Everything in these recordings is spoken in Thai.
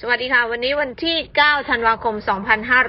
สวัสดีค่ะ วันนี้วันที่ 9 ธันวาคม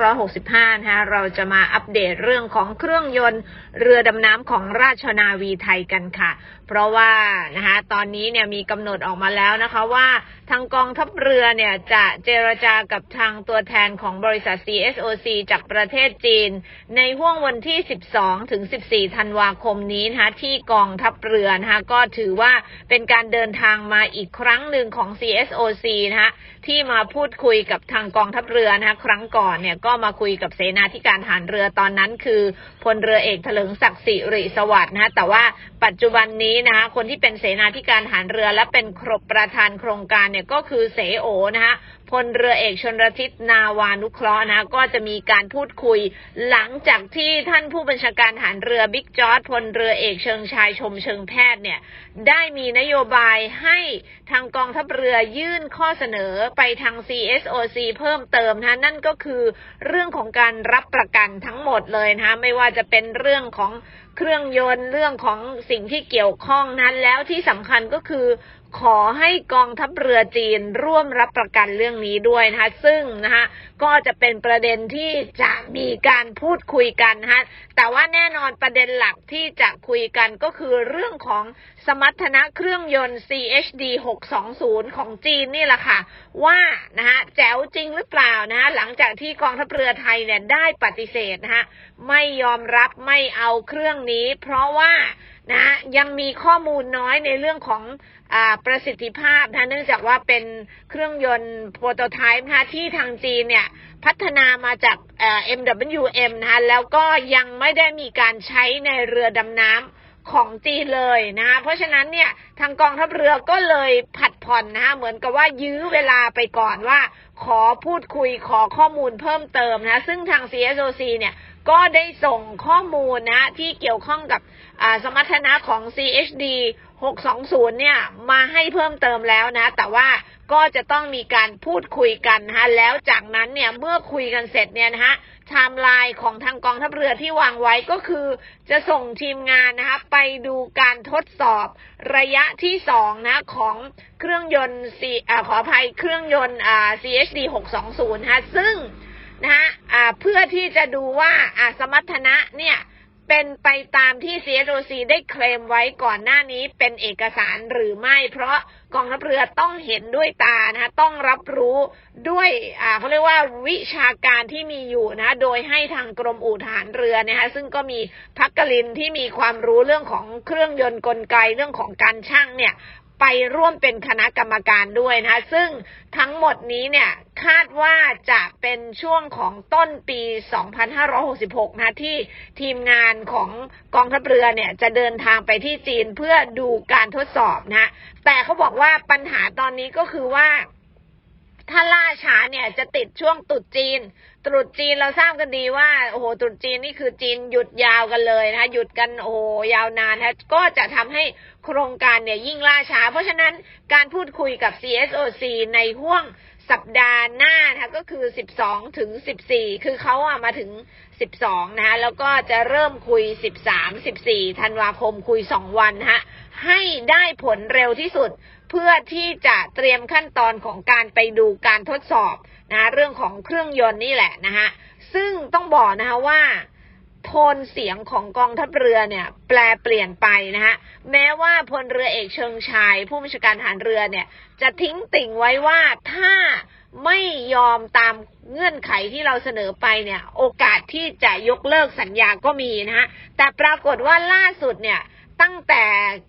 2565 นะคะเราจะมาอัปเดตเรื่องของเครื่องยนต์เรือดำน้ำของราชนาวีไทยกันค่ะ เพราะว่านะคะตอนนี้เนี่ยมีกำหนดออกมาแล้วนะคะว่าทางกองทัพเรือเนี่ยจะเจรจากับทางตัวแทนของบริษัท CSOC จากประเทศจีน ในห่วงวันที่ 12 ถึง 14 ธันวาคมนี้นะคะที่กองทัพเรือนะคะก็ถือว่าเป็นการเดินทางมาอีกครั้งหนึ่งของ CSOC นะคะที่มาาพูดคุยกับทางกองทัพเรือนะคะครั้งก่อนเนี่ยก็มาคุยกับเสนาธิการทหารเรือตอนนั้น คือพลเรือเอกเถลิงศักดิ์สิริสวัสดิ์นะคะแต่ว่าปัจจุบันนี้นะคะคนที่เป็นเสนาธิการทหารเรือและเป็นครบประธานโครงการเนี่ยก็คือเสโอนะคะพลเรือเอกชนรทิศนาวานุเคราะห์นะ ก็จะมีการพูดคุย หลังจากที่ท่านผู้บัญชาการทหารเรือบิ๊กจอร์ดพลเรือเอกเชิงชายชมเชิงแพทย์เนี่ย ได้มีนโยบายให้ทางกองทัพเรือยื่นข้อเสนอไปทาง CSOC เพิ่มเติมนะนั่นก็คือเรื่องของการรับประกันทั้งหมดเลยนะคะไม่ว่าจะเป็นเรื่องของเครื่องยนต์เรื่องของสิ่งที่เกี่ยวข้องนั้นแล้วที่สำคัญก็คือ ขอให้กองทัพเรือจีนร่วมรับประกันเรื่องนี้ด้วยนะคะซึ่งนะคะก็จะเป็นประเด็นที่จะมีการพูดคุยกันนะคะแต่ว่าแน่นอนประเด็นหลักที่จะคุยกันก็คือเรื่องของสมรรถนะเครื่องยนต์ CHD 620 ของจีนนี่แหละค่ะ ว่านะคะแจ๋วจริงหรือเปล่านะคะหลังจากที่กองทัพเรือไทยเนี่ยได้ปฏิเสธนะคะไม่ยอมรับไม่เอาเครื่องนี้ เพราะว่า นะยังมีข้อมูลน้อยในเรื่องของอประสิทธิภาพนะเนื่องจากว่าเป็นเครื่องยนต์โปรโตไทป์นะที่ทางจีนเนี่ยพัฒนามาจาก MWM นะคะแล้วก็ยังไม่ได้มีการใช้ในเรือดำน้ำของจีนเลยนะเพราะฉะนั้นเนี่ยทางกองทัพเรือก็เลยผัดผ่อนนะเหมือนกับว่ายื้อเวลาไปก่อนว่า ขอพูดคุยขอข้อมูลเพิ่มเติมนะซึ่งทาง CSOC เนี่ยก็ได้ส่งข้อมูลนะที่เกี่ยวข้องกับ สมรรถนะของ CHD 620 เนี่ย มาให้เพิ่มเติมแล้วนะ แต่ว่าก็จะต้องมีการพูดคุยกันนะคะแล้วจากนั้นเนี่ย เมื่อคุยกันเสร็จเนี่ยนะคะไทม์ไลน์ของทางกองทัพเรือที่วางไว้ก็คือ จะส่งทีมงานนะคะไปดูการทดสอบระยะที่สองนะของเครื่องยนต์ C อขออภัยเครื่องยนต์ CHD 620 นะคะซึ่งนะคะเพื่อที่จะดูว่าสมรรถนะเนี่ย เป็นไปตามที่ CSOC ได้เคลมไว้ก่อนหน้านี้เป็นเอกสารหรือไม่ เพราะกองทัพเรือต้องเห็นด้วยตานะคะต้องรับรู้ด้วยอ่าเขาเรียกว่าวิชาการที่มีอยู่นะโดยให้ทางกรมอู่ทหารเรือนะคะซึ่งก็มีพักกลินที่มีความรู้เรื่องของเครื่องยนต์กลไกเรื่องของการช่างเนี่ย ไปร่วมเป็นคณะกรรมการด้วยนะคะ ซึ่งทั้งหมดนี้เนี่ยคาดว่าจะเป็นช่วงของต้นปี 2566 นะที่ทีมงานของกองทัพเรือเนี่ยจะเดินทางไปที่จีนเพื่อดูการทดสอบนะ แต่เขาบอกว่าปัญหาตอนนี้ก็คือว่า ถ้าล่าช้าเนี่ยจะติดช่วงตุดจีน ตรุษจีนเราทราบกันดีว่าโอ้โหตรุษจีนนี่คือจีนหยุดยาวกันเลยนะคะหยุดกันโอ้โหยาวนานนะก็จะทำให้โครงการเนี่ยยิ่งล่าช้า เพราะฉะนั้นการพูดคุยกับ CSOC ในห่วงสัปดาห์หน้านะคะก็คือ 12 ถึง 14 คือเขาอะมาถึง 12 นะคะแล้วก็จะเริ่มคุย 13 14 ธันวาคมคุย 2 วันฮะให้ได้ผลเร็วที่สุด เพื่อที่จะเตรียมขั้นตอนของการไปดูการทดสอบนะเรื่องของเครื่องยนต์นี่แหละนะฮะซึ่งต้องบอกนะคะว่าโทนเสียงของกองทัพเรือเนี่ยแปลเปลี่ยนไปนะฮะแม้ว่าพลเรือเอกเชิงชาย ผู้บัญชาการทหารเรือเนี่ยจะทิ้งติ่งไว้ว่าถ้าไม่ยอมตามเงื่อนไขที่เราเสนอไปเนี่ย โอกาสที่จะยกเลิกสัญญาก็มีนะฮะแต่ปรากฏว่าล่าสุดเนี่ย ตั้งแต่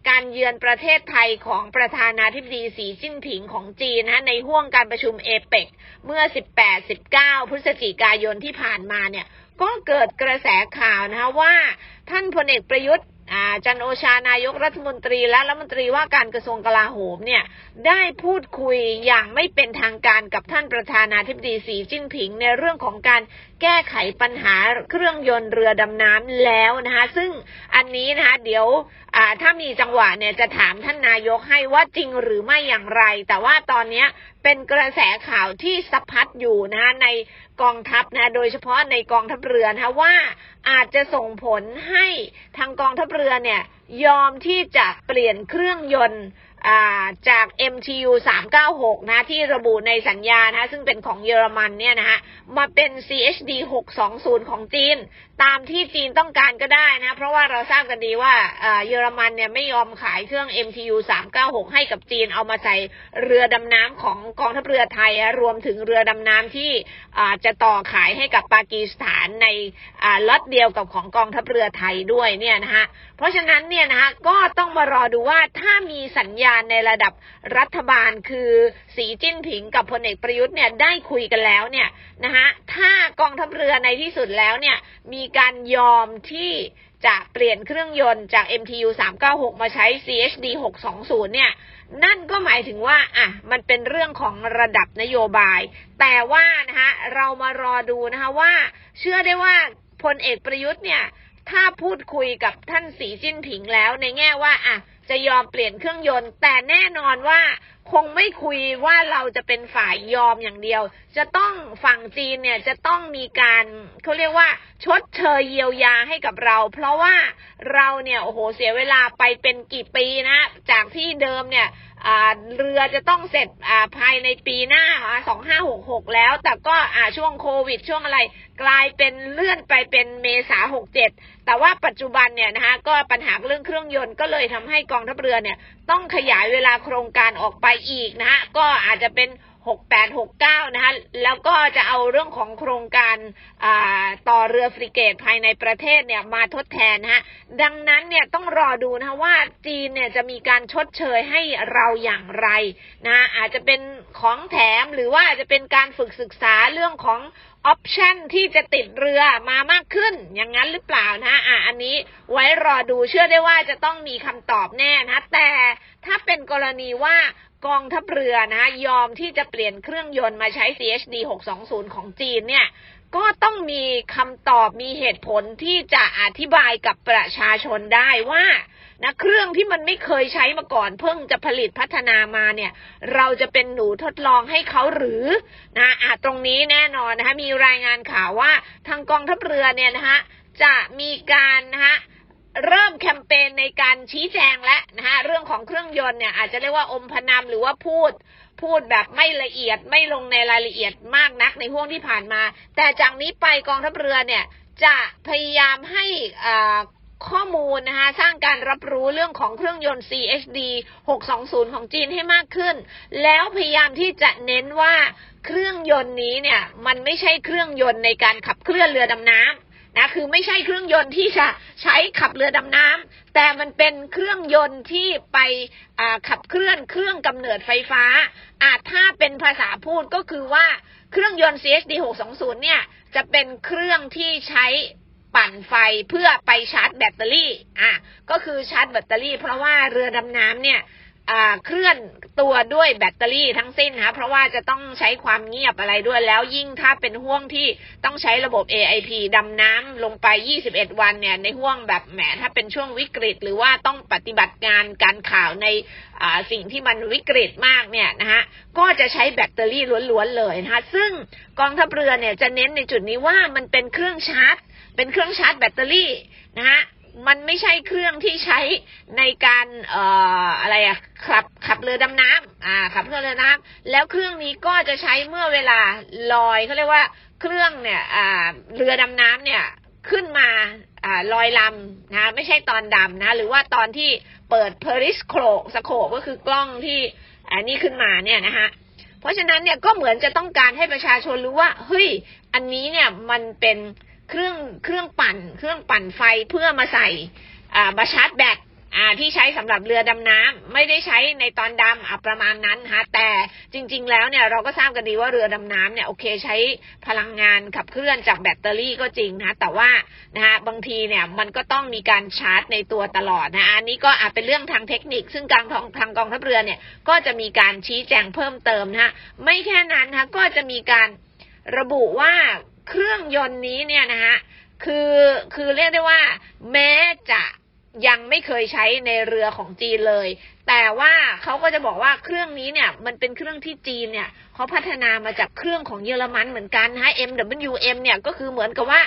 การเยือนประเทศไทยของประธานาธิบดีสีจิ้นผิงของจีนนะในห่วงการประชุมเอเปกเมื่อ 18-19 พฤศจิกายนที่ผ่านมาเนี่ยก็เกิดกระแสข่าวนะคะว่าท่านพลเอกประยุทธ์ จันโอชานายกรัฐมนตรีและรัฐมนตรีว่าการกระทรวงกลาโหมเนี่ยได้พูดคุยอย่างไม่เป็นทางการกับท่านประธานาธิบดีสีจิ้นผิง ในเรื่องของการแก้ไขปัญหาเครื่องยนต์เรือดำน้ำแล้วนะคะ ซึ่งอันนี้นะคะเดี๋ยวถ้ามีจังหวะเนี่ยจะถามท่านนายกให้ว่าจริงหรือไม่อย่างไร แต่ว่าตอนนี้ เป็นกระแสข่าวที่สะพัดอยู่นะในกองทัพนะโดยเฉพาะในกองทัพเรือนะว่าอาจจะส่งผลให้ทางกองทัพเรือเนี่ยยอมที่จะเปลี่ยนเครื่องยนต์ จาก MTU 396 นะที่ระบุในสัญญานะซึ่งเป็นของเยอรมันเนี่ยนะฮะมาเป็น CHD 620 ของจีน ตามที่จีนต้องการก็ได้นะ เพราะว่าเราทราบกันดีว่าเยอรมันเนี่ยไม่ยอมขายเครื่อง MTU 396 ให้กับจีนเอามาใส่เรือดำน้ำของกองทัพเรือไทย รวมถึงเรือดำน้ำที่จะต่อขายให้กับปากีสถานในล็อตเดียวกับของกองทัพเรือไทยด้วยเนี่ยนะฮะเพราะฉะนั้นเนี่ยนะฮะก็ต้องมารอดูว่าถ้ามีสัญญาณในระดับรัฐบาลคือสีจิ้นผิงกับพลเอกประยุทธ์เนี่ยได้คุยกันแล้วเนี่ยนะฮะถ้ากองทัพเรือในที่สุดแล้วเนี่ยมีการยอมที่จะเปลี่ยนเครื่องยนต์จาก MTU 396 มาใช้ CHD 620 เนี่ย นั่นก็หมายถึงว่า อะ มันเป็นเรื่องของระดับนโยบาย แต่ว่านะคะเรามารอดูนะคะว่า เชื่อได้ว่าพลเอกประยุทธ์เนี่ย ถ้าพูดคุยกับท่านสีจิ้นผิงแล้วในแง่ว่า อะ จะยอมเปลี่ยนเครื่องยนต์ แต่แน่นอนว่า คงไม่คุยว่าเราจะเป็นฝ่ายยอมอย่างเดียว จะต้องฝั่งจีนเนี่ยจะต้องมีการเขาเรียกว่า ชดเชยเยียวยาให้กับเรา เพราะว่าเราเนี่ยโอ้โหเสียเวลาไปเป็นกี่ปีนะ จากที่เดิมเนี่ยอ่าเรือจะต้องเสร็จอ่าภายในปีหน้าสองห้าหกหกแล้ว แต่ก็อ่าช่วงโควิด ช่วงอะไรกลายเป็นเลื่อนไปเป็นเมษาหกเจ็ดแต่ว่าปัจจุบันเนี่ยนะคะก็ปัญหาเรื่องเครื่องยนต์ก็เลยทำให้กองทัพเรือเนี่ย ต้องขยายเวลาโครงการออกไปอีกนะฮะก็อาจจะเป็น 68 69 นะคะ แล้วก็จะเอาเรื่องของโครงการต่อเรือฟริเกตภายในประเทศเนี่ยมาทดแทนนะฮะ ดังนั้นเนี่ยต้องรอดูนะคะว่าจีนเนี่ยจะมีการชดเชยให้เราอย่างไรนะอาจจะเป็นของแถมหรือว่าอาจจะเป็นการฝึกศึกษาเรื่องของออปชันที่จะติดเรือมามากขึ้น อย่างนั้นหรือเปล่านะอะอันนี้ไว้รอดูเชื่อได้ว่าจะต้องมีคำตอบแน่นะ แต่ถ้าเป็นกรณีว่า กองทัพเรือนะยอมที่จะเปลี่ยนเครื่องยนต์มาใช้ CHD 620 ของจีนเนี่ย ก็ต้องมีคำตอบมีเหตุผลที่จะอธิบายกับประชาชนได้ว่านะเครื่องที่มันไม่เคยใช้มาก่อนเพิ่งจะผลิตพัฒนามาเนี่ย เราจะเป็นหนูทดลองให้เขาหรือนะอาตรงนี้แน่นอนนะคะมีรายงานข่าวว่าทางกองทัพเรือเนี่ยนะคะจะมีการนะคะ เริ่มแคมเปญในการชี้แจงและนะฮะเรื่องของเครื่องยนต์เนี่ยอาจจะเรียกว่าอมพนำหรือว่าพูดพูดแบบไม่ละเอียดไม่ลงในรายละเอียดมากนักในห่วงที่ผ่านมา แต่จากนี้ไปกองทัพเรือเนี่ยจะพยายามให้อ่ข้อมูลนะคะสร้างการรับรู้เรื่องของเครื่องยนต์ CHD 620 ของจีนให้มากขึ้น แล้วพยายามที่จะเน้นว่าเครื่องยนต์นี้เนี่ยมันไม่ใช่เครื่องยนต์ในการขับเคลื่อนเรือดำน้ำ นะคือไม่ใช่เครื่องยนต์ที่จะใช้ขับเรือดำน้ำแต่มันเป็นเครื่องยนต์ที่ไปขับเคลื่อนเครื่องกำเนิดไฟฟ้า อาจถ้าเป็นภาษาพูดก็คือว่าเครื่องยนต์ CHD 620เนี่ยจะเป็นเครื่องที่ใช้ปั่นไฟเพื่อไปชาร์จแบตเตอรี่อะก็คือชาร์จแบตเตอรี่เพราะว่าเรือดำน้ำเนี่ย เคลื่อนตัวด้วยแบตเตอรี่ทั้งสิ้นนะเพราะว่าจะต้องใช้ความเงียบอะไรด้วยแล้วยิ่งถ้าเป็นห่วงที่ต้องใช้ระบบ AIP ดำน้ำลงไป 21 วันเนี่ยในห่วงแบบแหมถ้าเป็นช่วงวิกฤต หรือว่าต้องปฏิบัติงานการข่าวในสิ่งที่มันวิกฤตมากเนี่ยนะฮะก็จะใช้แบตเตอรี่ล้วนๆเลยนะคะซึ่งกองทัพเรือเนี่ยจะเน้นในจุดนี้ว่ามันเป็นเครื่องชาร์จ เป็นเครื่องชาร์จแบตเตอรี่นะฮะ มันไม่ใช่เครื่องที่ใช้ในการเอ่ออะไรอะขับขับเรือดำน้ำอ่าขับเรือดำน้ำแล้วเครื่องนี้ก็จะใช้เมื่อเวลาลอยเขาเรียกว่าเครื่องเนี่ยอ่าเรือดำน้ำเนี่ยขึ้นมาอ่าลอยลำนะไม่ใช่ตอนดำนะ หรือว่าตอนที่เปิดเพอริสโครสโคก็คือกล้องที่อันนี้ขึ้นมาเนี่ยนะฮะเพราะฉะนั้นเนี่ยก็เหมือนจะต้องการให้ประชาชนรู้ว่าเฮ้ยอันนี้เนี่ยมันเป็น เครื่องเครื่องปั่น เครื่องปั่นไฟเพื่อมาใส่อ่ามาชาร์จแบตที่ใช้สำหรับเรือดำน้ำไม่ได้ใช้ในตอนดำอประมาณนั้นฮะแต่จริง ๆ แล้วเนี่ยเราก็ทราบกันดีว่าเรือดำน้ำเนี่ยโอเคใช้พลังงานขับเคลื่อนจากแบตเตอรี่ก็จริงนะแต่ว่านะฮะบางทีเนี่ยมันก็ต้องมีการชาร์จในตัวตลอดนะอันนี้ก็อาจเป็นเรื่องทางเทคนิค ซึ่งการทางทางกองทัพเรือเนี่ยก็จะมีการชี้แจงเพิ่มเติมนะฮะไม่แค่นั้นนะก็จะมีการระบุว่า เครื่องยนต์นี้เนี่ยนะฮะคือคือเรียกได้ว่า แม้จะยังไม่เคยใช้ในเรือของจีนเลย แต่ว่าเขาก็จะบอกว่าเครื่องนี้เนี่ยมันเป็นเครื่องที่จีนเนี่ยเขาพัฒนามาจากเครื่องของเยอรมันเหมือนกันนะ MWM เนี่ยก็คือเหมือนกับว่า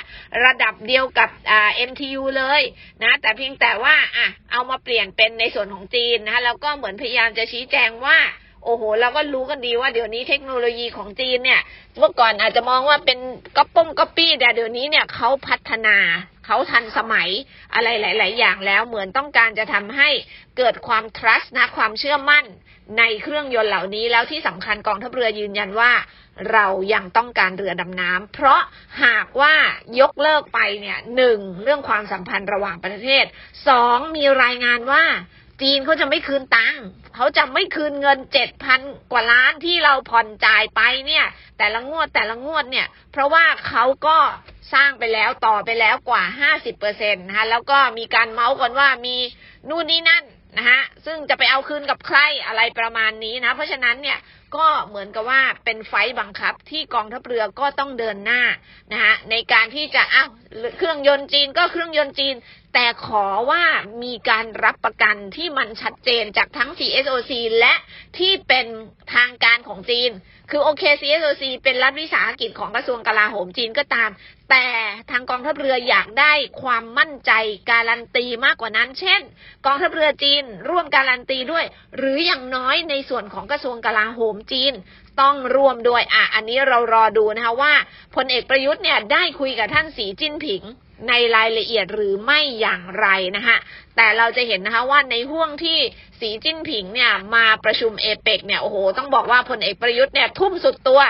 ระดับเดียวกับอ่า MTU เลยนะแต่เพียงแต่ว่าอะเอามาเปลี่ยนเป็นในส่วนของจีนนะคะแล้วก็เหมือนพยายามจะชี้แจงว่า โอ้โห เราก็รู้กันดีว่าเดี๋ยวนี้เทคโนโลยีของจีนเนี่ยเมื่อก่อนอาจจะมองว่าเป็นก๊อปป้งก๊อปปี้แต่เดี๋ยวนี้เนี่ยเขาพัฒนาเขาทันสมัยอะไรหลาย ๆ อย่างแล้วเหมือนต้องการจะทำให้เกิดความ trust นะความเชื่อมั่นในเครื่องยนต์เหล่านี้แล้วที่สำคัญกองทัพเรือยืนยันว่าเรายังต้องการเรือดำน้ำ เพราะหากว่ายกเลิกไปเนี่ยหนึ่งเรื่องความสัมพันธ์ระหว่างประเทศสองมีรายงานว่า จีนเขาจะไม่คืนตังค์เขาจะไม่คืนเงินเจ็ดพันกว่าล้านที่เราผ่อนจ่ายไปเนี่ย แต่ละงวดแต่ละงวดเนี่ย เพราะว่าเขาก็สร้างไปแล้วต่อไปแล้วกว่าห้าสิบเปอร์เซ็นต์นะคะแล้วก็มีการเมาส์กันว่ามีนู่นนี่นั่น นะฮะซึ่งจะไปเอาคืนกับใครอะไรประมาณนี้นะ เพราะฉะนั้นเนี่ยก็เหมือนกับว่าเป็นไฟต์บังคับที่กองทัพเรือก็ต้องเดินหน้านะฮะในการที่จะอ้าวเครื่องยนต์จีนก็เครื่องยนต์จีน แต่ขอว่ามีการรับประกันที่มันชัดเจนจากทั้ง CSOC และที่เป็นทางการของจีน คือโอเค CSOC เป็นรัฐวิสาหกิจของกระทรวงกลาโหมจีนก็ตาม แต่ทางกองทัพเรืออยากได้ความมั่นใจการันตีมากกว่านั้น เช่น กองทัพเรือจีนร่วมการันตีด้วย หรืออย่างน้อยในส่วนของกระทรวงกลาโหมจีนต้องร่วมด้วยอะอันนี้เรารอดูนะคะว่าพลเอกประยุทธ์เนี่ยได้คุยกับท่านสีจิ้นผิง ในรายละเอียดหรือไม่อย่างไรนะคะแต่เราจะเห็นนะคะว่าในห่วงที่สีจิ้นผิงเนี่ยมาประชุมเอเปกเนี่ยโอ้โหต้องบอกว่าพลเอกประยุทธ์เนี่ยทุ่มสุดตัว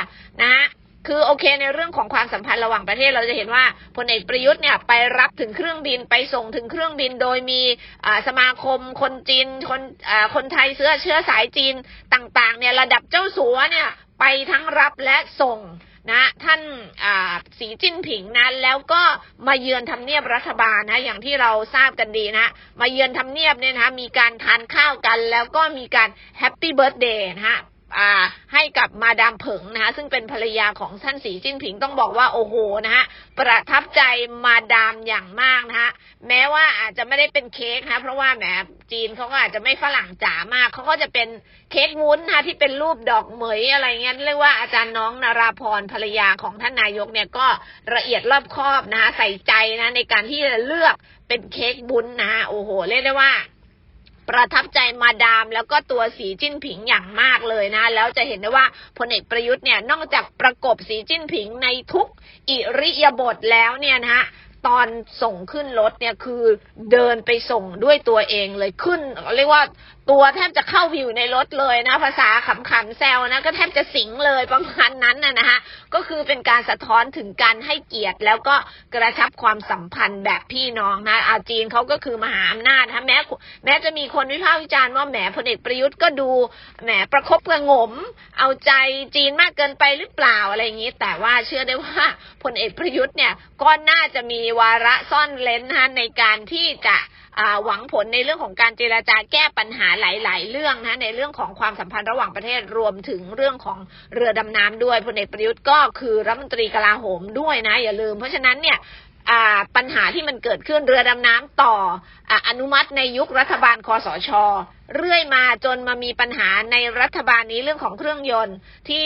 นะฮะคือโอเคในเรื่องของความสัมพันธ์ระหว่างประเทศเราจะเห็นว่าพลเอกประยุทธ์เนี่ยไปรับถึงเครื่องบินไปส่งถึงเครื่องบินโดยมีสมาคมคนจีนคนคนไทยเชื้อเชื้อสายจีนต่างๆเนี่ยระดับเจ้าสัวเนี่ยไปทั้งรับและส่ง นะท่านอ่าสีจิ้นผิงนะแล้วก็มาเยือนทำเนียบรัฐบาลนะอย่างที่เราทราบกันดีนะ มาเยือนทำเนียบเนี่ยนะมีการทานข้าวกัน แล้วก็มีการแฮปปี้เบิร์ดเดย์นะฮะ ให้กับมาดามเผิงนะคะซึ่งเป็นภรรยาของท่านสีจิ้นผิงต้องบอกว่าโอ้โหนะฮะประทับใจมาดามอย่างมากนะฮะแม้ว่าอาจจะไม่ได้เป็นเค้กนะเพราะว่าแหมจีนเขาก็อาจจะไม่ฝรั่งจ๋ามากเขาก็จะเป็นเค้กวุ้นนะะที่เป็นรูปดอกเหมยอะไรเงี้ยเรียกว่าอาจารย์น้องนาราพรภรรยาของท่านนายกเนี่ยก็ละเอียดรอบคอบนะะใส่ใจนะในการที่จะเลือกเป็นเค้กบุ้นนะะโอ้โหเรียกได้ว่า ประทับใจมาดาม แล้วก็ตัวสีจิ้นผิงอย่างมากเลยนะ แล้วจะเห็นได้ว่าพลเอกประยุทธ์เนี่ยนอกจากประกบสีจิ้นผิงในทุกอิริยาบถแล้วเนี่ยนะฮะตอนส่งขึ้นรถเนี่ยคือเดินไปส่งด้วยตัวเองเลยขึ้นเรียกว่า ตัวแทบจะเข้าไปอยู่ในรถเลยนะ ภาษาขำๆแซวนะก็แทบจะสิงเลยประมาณนั้นนะนะฮะก็คือเป็นการสะท้อนถึงการให้เกียรติ แล้วก็กระชับความสัมพันธ์แบบพี่น้องนะอาจีนเขาก็คือมหาอำนาจนะแม้แม้จะมีคนวิพากษ์วิจารณ์ว่าแหมพลเอกประยุทธ์ก็ดูแหมประคบประงม เอาใจจีนมากเกินไปหรือเปล่าอะไรอย่างนี้ แต่ว่าเชื่อได้ว่าพลเอกประยุทธ์เนี่ยก็น่าจะมีวาระซ่อนเลนนะในการที่จะหวังผลในเรื่องของการเจราจาแก้ปัญหาหลาย ๆ เรื่องนะในเรื่องของความสัมพันธ์ระหว่างประเทศรวมถึงเรื่องของเรือดำน้ำด้วยพลเอกประยุทธ์ก็คือรัฐมนตรีกลาโหมด้วยนะ อย่าลืม เพราะฉะนั้นเนี่ยปัญหาที่มันเกิดขึ้นเรือดำน้ำต่อออนุมัติในยุครัฐบาลคอสชเรื่อยมาจนมามีปัญหาในรัฐบาลนี้เรื่องของเครื่องยนต์ ที่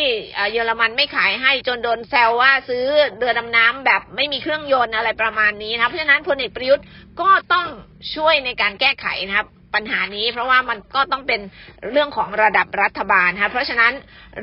เยอรมันไม่ขายให้จนโดนแซวว่าซื้อเรือดำน้ำแบบไม่มีเครื่องยนต์อะไรประมาณนี้นะเพราะฉะนั้นพลเอกประยุทธ์ก็ต้องช่วยในการแก้ไขนะครับ ปัญหานี้ เพราะว่ามันก็ต้องเป็นเรื่องของระดับรัฐบาลนะคะเพราะฉะนั้น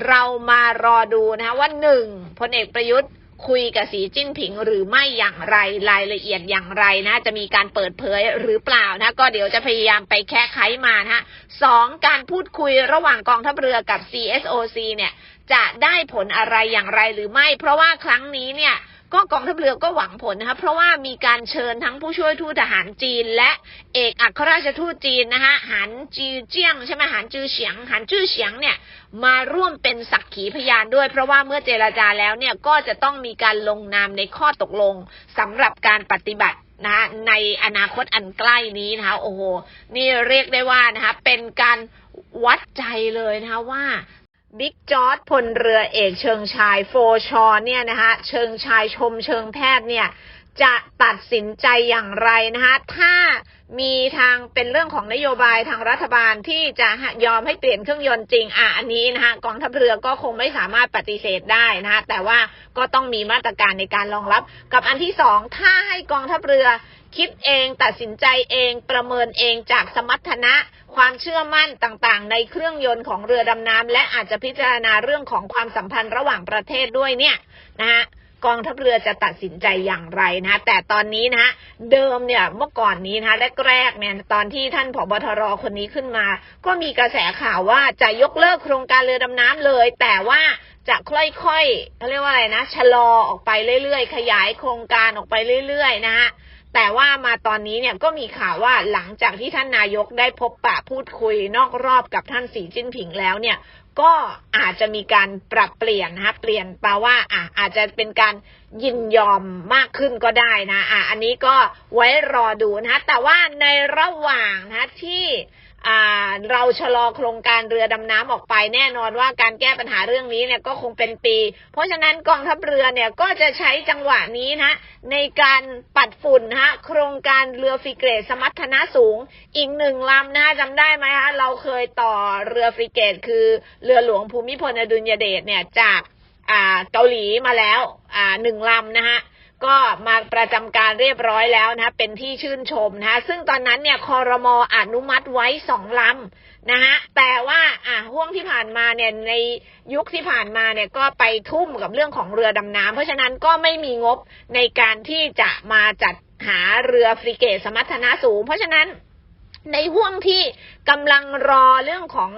เรามารอดูนะคะว่าหนึ่งพลเอกประยุทธ์คุยกับสีจิ้นผิงหรือไม่อย่างไรรายละเอียดอย่างไรนะ จะมีการเปิดเผยหรือเปล่านะ ก็เดี๋ยวจะพยายามไปแค่ไขมานะสองการพูดคุยระหว่างกองทัพเรือกับ CSOC เนี่ย จะได้ผลอะไรอย่างไรหรือไม่ เพราะว่าครั้งนี้เนี่ย ก็กองทัพเรือก็หวังผลนะคะเพราะว่ามีการเชิญทั้งผู้ช่วยทูตทหารจีน และเอกอัครราชทูตจีนนะคะหันจือเจียงใช่ไหมหันจือเฉียงหันจือเฉียงเนี่ยมาร่วมเป็นสักขีพยานด้วย เพราะว่าเมื่อเจราจาแล้วเนี่ยก็จะต้องมีการลงนามในข้อตกลงสำหรับการปฏิบัตินะคะในอนาคตอันใกล้นี้นะคะโอ้โหนี่เรียกได้ว่านะคะเป็นการวัดใจเลยนะคะว่า บิ๊กจอร์ดพลเรือเอกเชิงชายโฟชอเนี่ยนะคะเชิงชายชมเชิงแพทย์เนี่ยจะตัดสินใจอย่างไรนะคะถ้ามีทางเป็นเรื่องของนโยบายทางรัฐบาลที่จะยอมให้เปลี่ยนเครื่องยนต์จริงอะอันนี้นะคะกองทัพเรือก็คงไม่สามารถปฏิเสธได้นะคะแต่ว่าก็ต้องมีมาตรการในการรองรับ กับอันที่สองถ้าให้กองทัพเรือ คิดเองตัดสินใจเองประเมินเองจากสมรรถนะ ความเชื่อมั่นต่างๆ ในเครื่องยนต์ของเรือดำน้ำและอาจจะพิจารณาเรื่องของความสัมพันธ์ระหว่างประเทศด้วยเนี่ยนะฮะกองทัพเรือจะตัดสินใจอย่างไรนะแต่ตอนนี้นะฮะเดิมเนี่ยเมื่อก่อนนี้นะคะแรกๆเนี่ยตอนที่ท่านผบทรคนนี้ขึ้นมา ก็มีกระแสข่าวว่าจะยกเลิกโครงการเรือดำน้ำเลย แต่ว่าจะค่อยๆเขาเรียกว่าอะไรนะชะลอออกไปเรื่อยๆ ขยายโครงการออกไปเรื่อยๆ นะฮะ แต่ว่ามาตอนนี้เนี่ยก็มีข่าวว่าหลังจากที่ท่านนายกได้พบปะพูดคุยนอกรอบกับท่านสีจิ้นผิงแล้วเนี่ย ก็อาจจะมีการปรับเปลี่ยนนะคะเปลี่ยนแปลว่าอะอาจจะเป็นการยินยอมมากขึ้นก็ได้นะอะอันนี้ก็ไว้รอดูนะแต่ว่าในระหว่างนะที่ เราชะลอโครงการเรือดำน้ำออกไปแน่นอนว่าการแก้ปัญหาเรื่องนี้เนี่ยก็คงเป็นปี เพราะฉะนั้นกองทัพเรือเนี่ยก็จะใช้จังหวะนี้นะในการปัดฝุ่นฮะโครงการเรือฟริเกตสมรรถนะสูง อีกหนึ่งลำนะจำได้ไหมคะเราเคยต่อเรือฟริเกตคือเรือหลวงภูมิพลอดุลยเดชเนี่ยจากเกาหลีมาแล้วหนึ่งลำนะฮะ ก็มาประจำการเรียบร้อยแล้วนะเป็นที่ชื่นชมนะคะซึ่งตอนนั้นเนี่ยคอรมออนุมัติไว้สองลำนะฮะแต่ว่าอะห่วงที่ผ่านมาเนี่ยในยุคที่ผ่านมาเนี่ยก็ไปทุ่มกับเรื่องของเรือดำน้ำเพราะฉะนั้นก็ไม่มีงบในการที่จะมาจัดหาเรือฟริเกตสมรรถนะสูง เพราะฉะนั้น ในห่วงที่กำลังรอเรื่องของ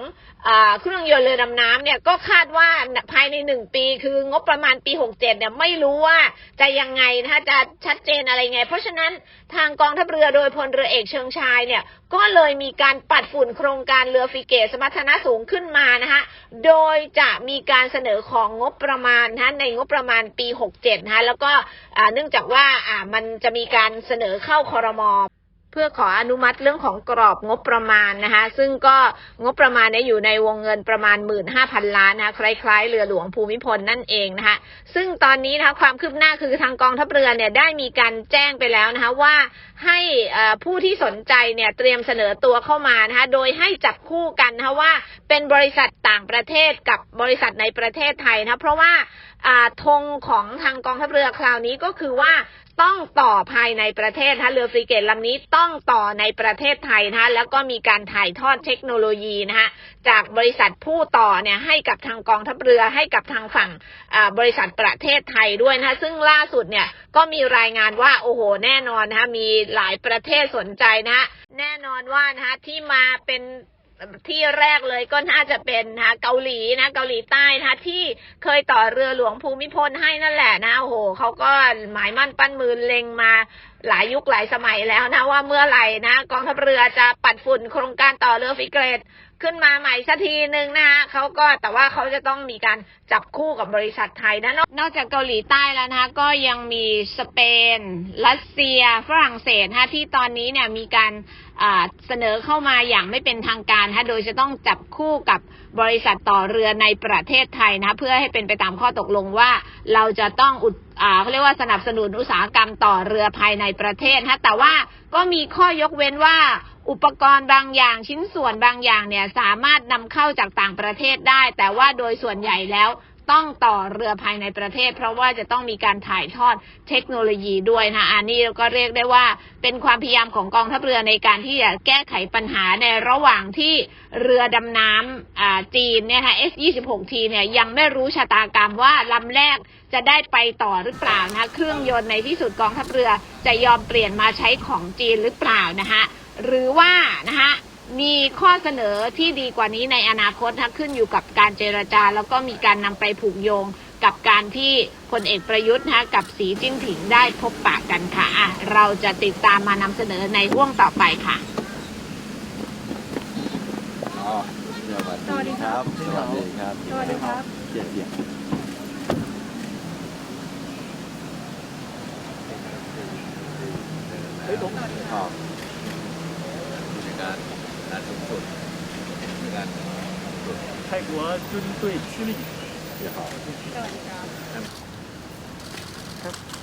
อเครื่องยนต์เรือดำน้ำเนี่ยก็คาดว่าภายในหนึ่งปี คืองบประมาณปี 67 เนี่ยไม่รู้ว่าจะยังไงนะคะจะชัดเจนอะไรไง เพราะฉะนั้นทางกองทัพเรือโดยพลเรือเอกเชิงชายเนี่ยก็เลยมีการปัดฝุ่นโครงการเรือฟริเกตสมรรถนะสูงขึ้นมานะคะโดยจะมีการเสนอของงบประมาณนะในงบประมาณปี 67 นะคะแล้วก็เนื่องจากว่ามันจะมีการเสนอเข้าคอรมอ เพื่อขออนุมัติเรื่องของกรอบงบประมาณนะคะ ซึ่งก็งบประมาณเนี่ยอยู่ในวงเงินประมาณ 15,000 ล้านนะคะ คล้ายๆ เรือหลวงภูมิพลนั่นเองนะคะ ซึ่งตอนนี้นะคะความคืบหน้าคือทางกองทัพเรือเนี่ยได้มีการแจ้งไปแล้วนะคะว่า ให้ผู้ที่สนใจเนี่ยเตรียมเสนอตัวเข้ามานะคะโดยให้จับคู่กันนะคะว่าเป็นบริษัทต่างประเทศกับบริษัทในประเทศไทยนะะเพราะว่าธงของทางกองทัพเรือคราวนี้ก็คือว่าต้องต่อภายในประเทศนะะเรือฟริเกตลำนี้ต้องต่อในประเทศไทยนะะแล้วก็มีการถ่ายทอดเทคโนโลยีนะคะจากบริษัทผู้ต่อเนี่ยให้กับทางกองทัพเรือให้กับทางฝั่งบริษัทประเทศไทยด้วยนะะซึ่งล่าสุดเนี่ยก็มีรายงานว่าโอ้โหแน่นอนนะคะมีหลายประเทศสนใจนะ แน่นอนว่านะคะที่มาเป็นที่แรกเลยก็น่าจะเป็นนะเกาหลีนะ เกาหลีใต้นะที่เคยต่อเรือหลวงภูมิพลให้นั่นแหละนะโอ้โหเขาก็หมายมั่นปั้นมือเล็งมาหลายยุคหลายสมัยแล้วนะว่าเมื่อไหร่นะกองทัพเรือจะปัดฝุ่นโครงการต่อเรือฟิเกรต ขึ้นมาใหม่สักทีหนึ่งนะคะเขาก็แต่ว่าเขาจะต้องมีการจับคู่กับบริษัทไทยนะนอกนอกจากเกาหลีใต้แล้วนะคะก็ยังมีสเปน รัสเซีย ฝรั่งเศสนะคะที่ตอนนี้เนี่ยมีการเสนอเข้ามาอย่างไม่เป็นทางการนะโดยจะต้องจับคู่กับบริษัทต่อเรือในประเทศไทยนะเพื่อให้เป็นไปตามข้อตกลงว่าเราจะต้องอุดเขาเรียกว่าสนับสนุนอุตสาหกรรมต่อเรือภายในประเทศนะแต่ว่าก็มีข้อยกเว้นว่า อุปกรณ์บางอย่างชิ้นส่วนบางอย่างเนี่ยสามารถนำเข้าจากต่างประเทศได้ แต่ว่าโดยส่วนใหญ่แล้วต้องต่อเรือภายในประเทศ เพราะว่าจะต้องมีการถ่ายทอดเทคโนโลยีด้วยนะอันนี้ก็เรียกได้ว่าเป็นความพยายามของกองทัพเรือในการที่จะแก้ไขปัญหาในระหว่างที่เรือดำน้ำจีนเนี่ยค่ะ S26T เนี่ยยังไม่รู้ชะตากรรมว่าลำแรกจะได้ไปต่อหรือเปล่านะเครื่องยนต์ในที่สุดกองทัพเรือจะยอมเปลี่ยนมาใช้ของจีนหรือเปล่านะคะ หรือว่านะคะมีข้อเสนอที่ดีกว่านี้ในอนาคตนะขึ้นอยู่กับการเจรจา แล้วก็มีการนำไปผูกโยงกับการที่พลเอกประยุทธ์นะกับสีจิ้นผิงได้พบปะกันค่ะอะ เราจะติดตามมานำเสนอในห่วงต่อไปค่ะอ๋อสวัสดีครับ สวัสดีครับ สวัสดีครับเกียรติเกียรติอ๋อใน การการสูงสุดในการสุด 泰国军队驱力 เดี๋ยวขอ ครับ